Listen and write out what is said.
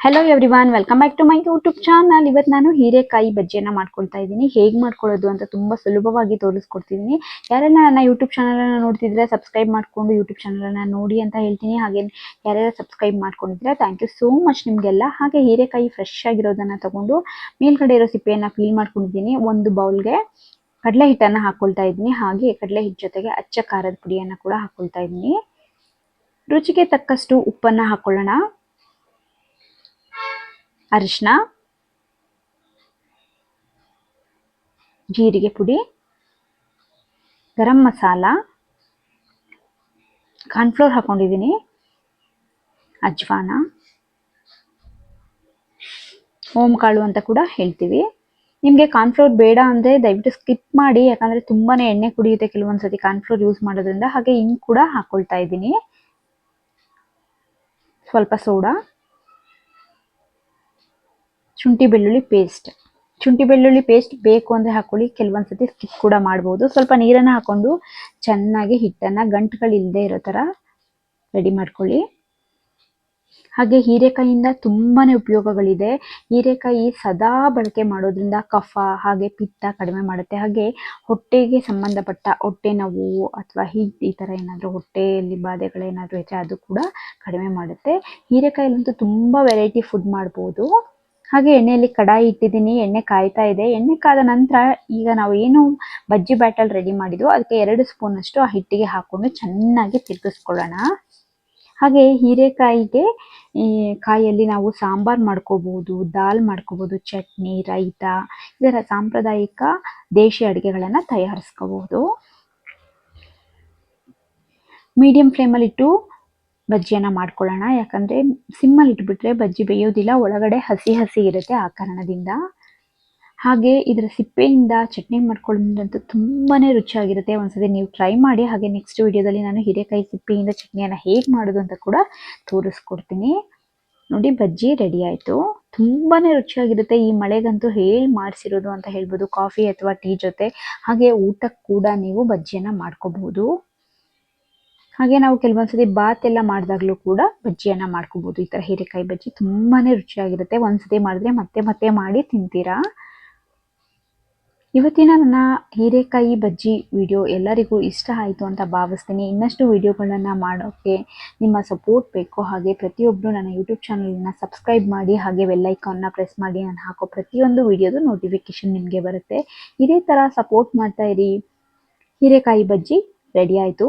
Hello every everyone welcome back to my YouTube channel ಇವತ್ತು ನಾನು ಹೀರೆಕಾಯಿ ಬಜ್ಜಿಯನ್ನು ಮಾಡ್ಕೊಳ್ತಾ ಇದ್ದೀನಿ. ಹೇಗೆ ಮಾಡ್ಕೊಳ್ಳೋದು ಅಂತ ತುಂಬ ಸುಲಭವಾಗಿ ತೋರಿಸ್ಕೊಡ್ತಿದ್ದೀನಿ. ಯಾರೆಲ್ಲ ನನ್ನ ಯೂಟ್ಯೂಬ್ ಚಾನಲನ್ನು ನೋಡ್ತಿದ್ರೆ ಸಬ್ಸ್ಕ್ರೈಬ್ ಮಾಡಿಕೊಂಡು ಯೂಟ್ಯೂಬ್ ಚಾನಲನ್ನು ನೋಡಿ ಅಂತ ಹೇಳ್ತೀನಿ. ಹಾಗೆ ಯಾರ್ಯಾರು ಸಬ್ಸ್ಕ್ರೈಬ್ ಮಾಡ್ಕೊಂಡಿದ್ರೆ ಥ್ಯಾಂಕ್ ಯು ಸೋ ಮಚ್ ನಿಮಗೆಲ್ಲ. ಹಾಗೆ ಹೀರೆಕಾಯಿ ಫ್ರೆಶ್ ಆಗಿರೋದನ್ನು ತಗೊಂಡು ಮೇಲ್ಗಡೆ ಇರೋ ಸಿಪ್ಪೆಯನ್ನು ಕ್ಲೀನ್ ಮಾಡ್ಕೊಂಡಿದ್ದೀನಿ. ಒಂದು ಬೌಲ್ಗೆ ಕಡಲೆ ಹಿಟ್ಟನ್ನು ಹಾಕ್ಕೊಳ್ತಾ ಇದ್ದೀನಿ. ಹಾಗೆ ಕಡಲೆ ಹಿಟ್ಟು ಜೊತೆಗೆ ಅಚ್ಚ ಖಾರದ ಪುಡಿಯನ್ನು ಕೂಡ ಹಾಕ್ಕೊಳ್ತಾ ಇದ್ದೀನಿ. ರುಚಿಗೆ ತಕ್ಕಷ್ಟು ಉಪ್ಪನ್ನು ಹಾಕ್ಕೊಳ್ಳೋಣ ಅರಿಶಿನ, ಜೀರಿಗೆ ಪುಡಿ, ಗರಂ ಮಸಾಲ, ಕಾರ್ನ್ಫ್ಲೋರ್ ಹಾಕೊಂಡಿದ್ದೀನಿ, ಅಜ್ವಾನ ಓಂ ಕಾಳು ಅಂತ ಕೂಡ ಹೇಳ್ತೀವಿ. ನಿಮಗೆ ಕಾರ್ನ್ಫ್ಲೋರ್ ಬೇಡ ಅಂದರೆ ದಯವಿಟ್ಟು ಸ್ಕಿಪ್ ಮಾಡಿ, ಯಾಕಂದರೆ ತುಂಬಾ ಎಣ್ಣೆ ಕುಡಿಯುತ್ತೆ ಕೆಲವೊಂದು ಸತಿ ಕಾರ್ನ್ಫ್ಲೋರ್ ಯೂಸ್ ಮಾಡೋದ್ರಿಂದ. ಹಾಗೆ ಹಿಂಗೆ ಕೂಡ ಹಾಕ್ಕೊಳ್ತಾ ಇದ್ದೀನಿ. ಸ್ವಲ್ಪ ಸೋಡಾ. ಶುಂಠಿ ಬೆಳ್ಳುಳ್ಳಿ ಪೇಸ್ಟ್ ಶುಂಠಿ ಬೆಳ್ಳುಳ್ಳಿ ಪೇಸ್ಟ್ ಬೇಕು ಅಂದರೆ ಹಾಕೊಳ್ಳಿ. ಕೆಲವೊಂದು ಸತಿ ಸ್ಕಿಪ್ ಕೂಡ ಮಾಡ್ಬೋದು. ಸ್ವಲ್ಪ ನೀರನ್ನು ಹಾಕೊಂಡು ಚೆನ್ನಾಗಿ ಹಿಟ್ಟನ್ನು ಗಂಟುಗಳಿಲ್ಲದೆ ಇರೋ ಥರ ರೆಡಿ ಮಾಡ್ಕೊಳ್ಳಿ. ಹಾಗೆ ಹೀರೆಕಾಯಿಯಿಂದ ತುಂಬಾ ಉಪಯೋಗಗಳಿದೆ. ಹೀರೆಕಾಯಿ ಸದಾ ಬಳಕೆ ಮಾಡೋದ್ರಿಂದ ಕಫ, ಹಾಗೆ ಪಿತ್ತ ಕಡಿಮೆ ಮಾಡುತ್ತೆ. ಹಾಗೆ ಹೊಟ್ಟೆಗೆ ಸಂಬಂಧಪಟ್ಟ ಹೊಟ್ಟೆ ನೋವು ಅಥವಾ ಹೀಟ್ ಈ ಥರ ಏನಾದರೂ ಹೊಟ್ಟೆಯಲ್ಲಿ ಬಾಧೆಗಳೇನಾದರೂ ಇದ್ದರೆ ಅದು ಕೂಡ ಕಡಿಮೆ ಮಾಡುತ್ತೆ. ಹೀರೆಕಾಯಲ್ಲಂತೂ ತುಂಬ ವೆರೈಟಿ ಫುಡ್ ಮಾಡ್ಬೋದು. ಹಾಗೆ ಎಣ್ಣೆಯಲ್ಲಿ ಕಡಾಯಿ ಇಟ್ಟಿದ್ದೀನಿ, ಎಣ್ಣೆ ಕಾಯ್ತಾ ಇದೆ. ಎಣ್ಣೆ ಕಾದ ನಂತರ ಈಗ ನಾವು ಏನು ಬಜ್ಜಿ ಬ್ಯಾಟಲ್ ರೆಡಿ ಮಾಡಿದ್ವು ಅದಕ್ಕೆ ಎರಡು ಸ್ಪೂನಷ್ಟು ಆ ಹಿಟ್ಟಿಗೆ ಹಾಕ್ಕೊಂಡು ಚೆನ್ನಾಗಿ ತಿರುಗಿಸ್ಕೊಳ್ಳೋಣ. ಹಾಗೆ ಹೀರೆಕಾಯಿಗೆ ಈ ಕಾಯಲ್ಲಿ ನಾವು ಸಾಂಬಾರ್ ಮಾಡ್ಕೋಬಹುದು ದಾಲ್ ಮಾಡ್ಕೋಬಹುದು ಚಟ್ನಿ, ರೈತ, ಇದರ ಸಾಂಪ್ರದಾಯಿಕ ದೇಶಿ ಅಡುಗೆಗಳನ್ನು ತಯಾರಿಸ್ಕೋಬಹುದು ಮೀಡಿಯಂ ಫ್ಲೇಮಲ್ಲಿಟ್ಟು ಬಜ್ಜಿಯನ್ನು ಮಾಡ್ಕೊಳ್ಳೋಣ. ಯಾಕಂದರೆ ಸಿಮ್ಮಲ್ಲಿ ಇಟ್ಬಿಟ್ರೆ ಬಜ್ಜಿ ಬೇಯೋದಿಲ್ಲ, ಒಳಗಡೆ ಹಸಿ ಹಸಿ ಇರುತ್ತೆ ಆ ಕಾರಣದಿಂದ. ಹಾಗೆ ಇದರ ಸಿಪ್ಪೆಯಿಂದ ಚಟ್ನಿ ಮಾಡ್ಕೊಳ್ಳೋದಂತೂ ತುಂಬಾ ರುಚಿಯಾಗಿರುತ್ತೆ. ಒಂದ್ಸತಿ ನೀವು ಟ್ರೈ ಮಾಡಿ, ಹಾಗೆ ನೆಕ್ಸ್ಟ್ ವಿಡಿಯೋದಲ್ಲಿ ನಾನು ಹೀರೆಕಾಯಿ ಸಿಪ್ಪೆಯಿಂದ ಚಟ್ನಿಯನ್ನು ಹೇಗೆ ಮಾಡೋದು ಅಂತ ಕೂಡ ತೋರಿಸ್ಕೊಡ್ತೀನಿ. ನೋಡಿ, ಬಜ್ಜಿ ರೆಡಿ ಆಯಿತು. ತುಂಬಾ ರುಚಿಯಾಗಿರುತ್ತೆ. ಈ ಮಳೆಗಂತೂ ಹೇಳಿ ಮಾಡಿಸಿರೋದು ಅಂತ ಹೇಳ್ಬೋದು. ಕಾಫಿ ಅಥವಾ ಟೀ ಜೊತೆ ಹಾಗೆ ಊಟಕ್ಕೆ ಕೂಡ ನೀವು ಬಜ್ಜಿಯನ್ನು ಮಾಡ್ಕೋಬಹುದು ಹಾಗೆ ನಾವು ಕೆಲವೊಂದ್ಸತಿ ಬಾತ್ ಎಲ್ಲ ಮಾಡಿದಾಗ್ಲೂ ಕೂಡ ಬಜ್ಜಿಯನ್ನು ಮಾಡ್ಕೋಬೋದು. ಈ ಥರ ಹೀರೆಕಾಯಿ ಬಜ್ಜಿ ತುಂಬಾ ರುಚಿಯಾಗಿರುತ್ತೆ. ಒಂದ್ಸತಿ ಮಾಡಿದ್ರೆ ಮತ್ತೆ ಮತ್ತೆ ಮಾಡಿ ತಿಂತೀರಾ? ಇವತ್ತಿನ ನನ್ನ ಹೀರೆಕಾಯಿ ಬಜ್ಜಿ ವಿಡಿಯೋ ಎಲ್ಲರಿಗೂ ಇಷ್ಟ ಆಯಿತು ಅಂತ ಭಾವಿಸ್ತೀನಿ. ಇನ್ನಷ್ಟು ವಿಡಿಯೋಗಳನ್ನು ಮಾಡೋಕ್ಕೆ ನಿಮ್ಮ ಸಪೋರ್ಟ್ ಬೇಕು. ಹಾಗೆ ಪ್ರತಿಯೊಬ್ಬರು ನನ್ನ ಯೂಟ್ಯೂಬ್ ಚಾನಲನ್ನು ಸಬ್ಸ್ಕ್ರೈಬ್ ಮಾಡಿ, ಹಾಗೆ ಬೆಲ್ಲೈಕಾನ್ನ ಪ್ರೆಸ್ ಮಾಡಿ, ನಾನು ಹಾಕೋ ಪ್ರತಿಯೊಂದು ವಿಡಿಯೋದು ನೋಟಿಫಿಕೇಶನ್ ನಿಮಗೆ ಬರುತ್ತೆ. ಇದೇ ಥರ ಸಪೋರ್ಟ್ ಮಾಡ್ತಾ ಇರಿ. ಹೀರೆಕಾಯಿ ಬಜ್ಜಿ ರೆಡಿ ಆಯಿತು.